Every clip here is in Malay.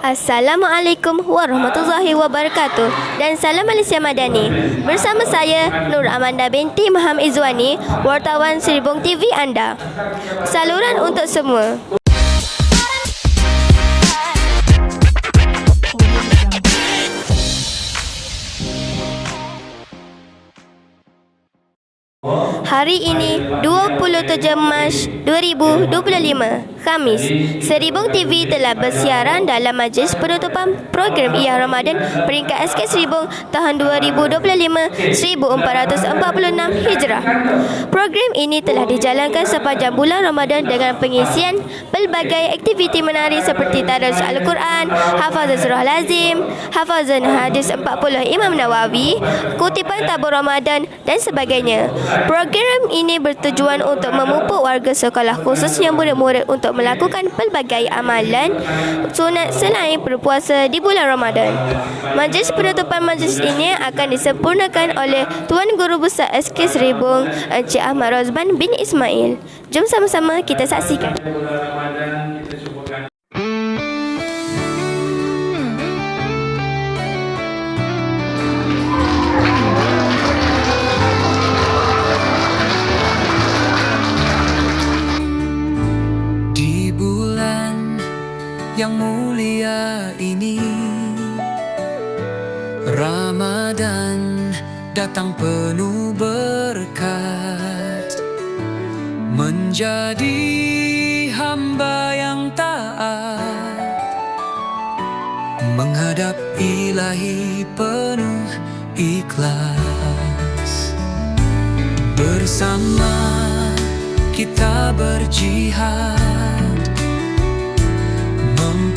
Assalamualaikum warahmatullahi wabarakatuh dan salam Malaysia Madani. Bersama saya Nur Amanda binti Maham Izwani, wartawan Seribong TV anda. Saluran untuk semua. Hari ini 27 Mac 2025 Khamis Seribong TV telah bersiaran dalam majlis penutupan program Ia Ramadan peringkat SK Seribong tahun 2025 1446 Hijrah. Program ini telah dijalankan sepanjang bulan Ramadan dengan pengisian pelbagai aktiviti menarik seperti tadarus Al-Quran, hafazan surah lazim, hafazan hadis 40 Imam Nawawi, kutipan tabur Ramadan dan sebagainya. Program ini bertujuan untuk memupuk warga sekolah khususnya murid-murid untuk melakukan pelbagai amalan sunat selain berpuasa di bulan Ramadan. Majlis penutupan majlis ini akan disempurnakan oleh Tuan Guru Besar SK Seribung Encik Ahmad Rozban bin Ismail. Jom sama-sama kita saksikan. Yang mulia ini. Ramadan datang penuh berkat. Menjadi hamba yang taat. Menghadap ilahi penuh ikhlas. Bersama kita berjihad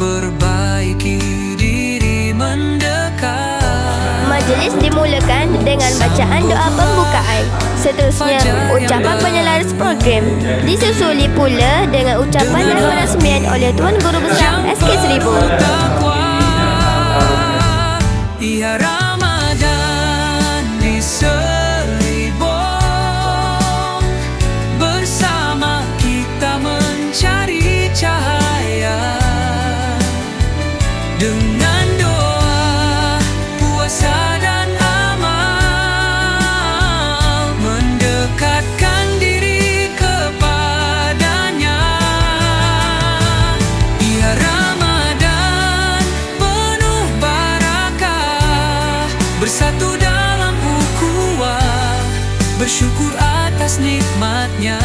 Memperbaiki diri mendekat Majlis dimulakan dengan bacaan doa pembukaan. Seterusnya, ucapan penyelaras program. Disusuli pula dengan ucapan dan perasmian oleh Tuan Guru Besar SK Seribu. Dalam Bersyukur atas nikmatnya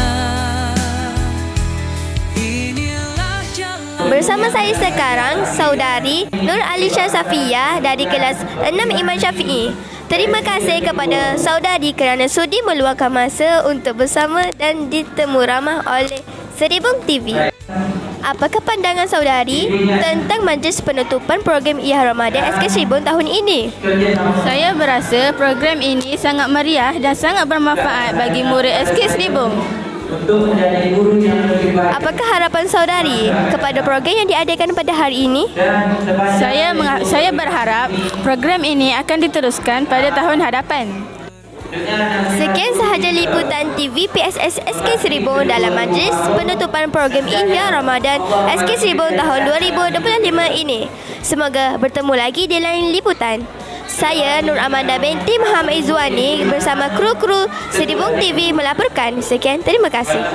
Bersama saya sekarang, saudari Nur Alisha Safia dari kelas 6 Iman Syafi'i. Terima kasih kepada saudari kerana sudi meluangkan masa untuk bersama dan ditemu ramah oleh Seribung TV. Apakah pandangan saudari tentang majlis penutupan program Ia Ramadan SK Seribung tahun ini? Saya berasa program ini sangat meriah dan sangat bermanfaat bagi murid SK Seribung. Apakah harapan saudari kepada program yang diadakan pada hari ini? Saya saya berharap program ini akan diteruskan pada tahun hadapan. Sekian sahaja liputan TV PSS SK Seribung dalam majlis penutupan program Ihya Ramadan SK Seribung tahun 2025 ini. Semoga bertemu lagi di lain liputan. Saya Nur Amanda binti Muhammad Izwani bersama kru-kru Seribung TV melaporkan. Sekian, terima kasih.